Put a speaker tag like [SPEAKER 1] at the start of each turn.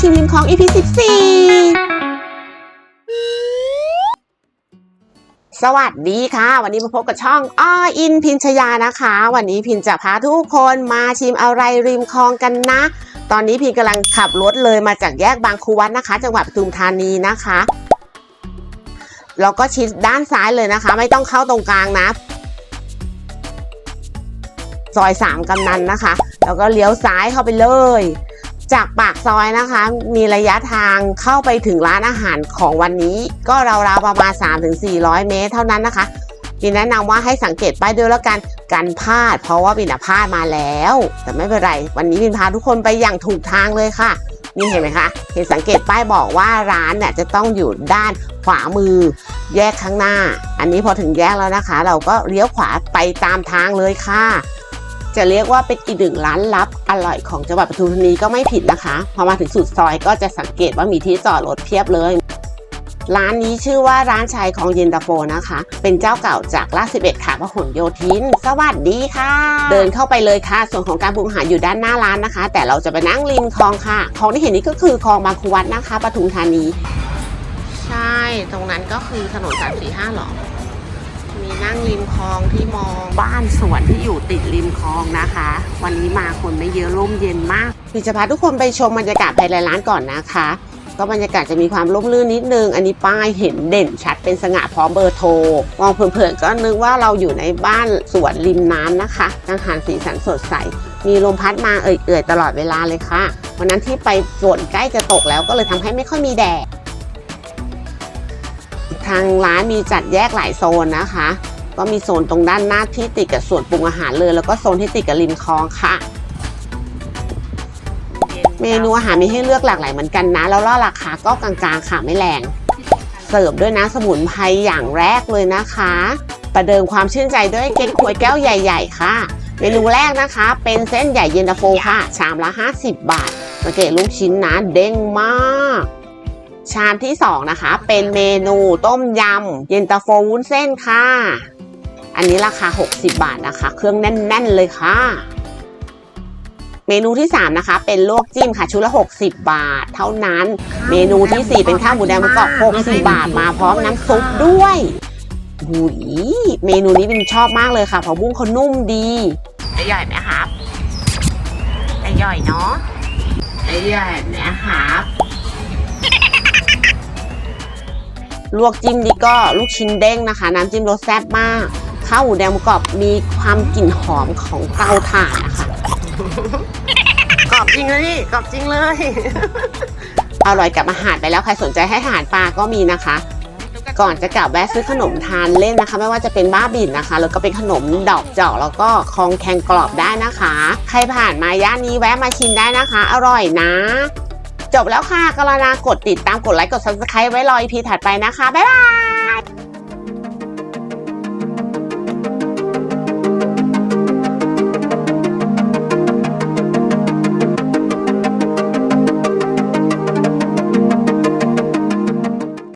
[SPEAKER 1] ชิมริมคลอง EP 14 สวัสดีค่ะ วันนี้มาพบกับช่องอ้ออินพินชยานะคะ วันนี้พินจะพาทุกคนมาชิมอะไรริมคลองกันนะ ตอนนี้พินกำลังขับรถเลยมาจากแยกบางคูวัดนะคะ จังหวัดปทุมธานีนะคะแล้วก็ชิดด้านซ้ายเลยนะคะ ไม่ต้องเข้าตรงกลางนะซอยสามกำนันนะคะ แล้วก็เลี้ยวซ้ายเข้าไปเลย จากปากซอยนะคะ มีระยะทางเข้าไปถึงร้านอาหารของวันนี้ ก็ราวๆประมาณ 3-400 เมตรเท่านั้นนะคะปินแนะนำว่าให้สังเกตป้ายด้วยแล้วกันกันพลาด เพราะว่าปินพลาดมาแล้ว แต่ไม่เป็นไร วันนี้ปินพาทุกคนไปอย่างถูกทางเลยค่ะ นี่เห็นไหมคะ เห็นสังเกตป้ายบอกว่าร้านเนี่ยจะต้องอยู่ด้านขวามือ แยกข้างหน้า อันนี้พอถึงแยกแล้วนะคะ เราก็เลี้ยวขวาไปตามทางเลยค่ะ จะเรียกว่าเป็นอีกหนึ่งร้านลับอร่อยของจังหวัดปทุมธานีก็ไม่ผิดนะคะ พอมาถึงสุดซอยก็จะสังเกตว่ามีที่จอดรถเพียบเลย ร้านนี้ชื่อว่าร้านชายของเย็นตาโฟนะคะ เป็นเจ้าเก่าจากลาดสิบเอ็ดค่ะพหลโยธิน สวัสดีค่ะ เดินเข้าไปเลยค่ะ ส่วนของการปรุงอาหารอยู่ด้านหน้าร้านนะคะ แต่เราจะไปนั่งริมคลองค่ะ คลองที่เห็นนี้ก็คือคลองบางคูวัดนะคะปทุมธานี ใช่ ตรงนั้นก็คือถนนสามสี่ห้าหรอ มีนั่งริมคลองที่มอง บ้านสวนที่อยู่ติดริมคลองนะคะ วันนี้มาคนไม่เยอะร่มเย็นมากพี่จะพาทุกคนไปชมบรรยากาศภายในร้านก่อนนะคะ ก็บรรยากาศจะมีความร่มรื่นนิดนึง อันนี้ป้ายเห็นเด่นชัดเป็นสง่าพร้อมเบอร์โทร มองเผินๆก็นึกว่าเราอยู่ในบ้านสวนริมน้ำนะคะอาหารสีสันสดใส มีลมพัดมาเอื่อยๆตลอดเวลาเลยค่ะ วันนั้นที่ไปฝนใกล้จะตกแล้วก็เลยทำให้ไม่ค่อยมีแดดทางร้านมีจัดแยกหลายโซนนะคะ ก็มีโซนตรงด้านหน้าที่ติดกับส่วนปรุงอาหารเลย แล้วก็โซนที่ติดกับริมคลองค่ะ เมนูอาหารมีให้เลือกหลากหลายเหมือนกันนะ แล้วก็ราคาก็กลางๆค่ะไม่แรง เสิร์ฟด้วยนะสมุนไพรอย่างแรกเลยนะคะ ประเดิมความชื่นใจด้วยเก๊กฮวยแก้วใหญ่ ๆ ค่ะ เมนูแรกนะคะ เป็นเส้นใหญ่เย็นตาโฟค่ะ ชามละ 50 บาทสังเกตลูกชิ้นนะเด้งมากชามที่ 2 นะคะ เป็นเมนูต้มยำ เย็นตาโฟวุ้นเส้นค่ะ อันนี้ราคา 60 บาทนะคะ เครื่องแน่น ๆ เลยค่ะ เมนูที่ 3 นะคะ เป็นลวกจิ้มค่ะ ชุดละ 60 บาท เท่านั้น เมนูทีสี่4 เป็นข้าวหมูแดงมะกอก60 บาทมาพร้อมน้ำซุปด้วยหุยเมนูนี้เป็นชอบมากเลยค่ะเพราะบุ้งเขานุ่มดีจะย่อยไหมครับจะย่อยเนาะจะย่อยนะครับลวกจิ้มนี่ก็ลูกชิ้นเด้งนะคะ น้ำจิ้มรสแซ่บมาก ข้าวหมูแดงหมูกรอบมีความกลิ่นหอมของเตาถ่านนะคะกรอบจริงเลยนี่กรอบจริงเลย อร่อยกับอาหารไปแล้วใครสนใจให้อาหารปลาก็มีนะคะ ก่อนจะกลับแวะซื้อขนมทานเล่นนะคะ ไม่ว่าจะเป็นบ้าบินนะคะ แล้วก็เป็นขนมดอกจอกแล้วก็คองแคงกรอบได้นะคะ ใครผ่านมาย่านนี้แวะมาชิมได้นะคะ อร่อยนะ จบแล้วค่ะกรุณากดติดตามกดไลค์กด subscribe ไว้รออีพีถัดไปนะคะบ๊ายบาย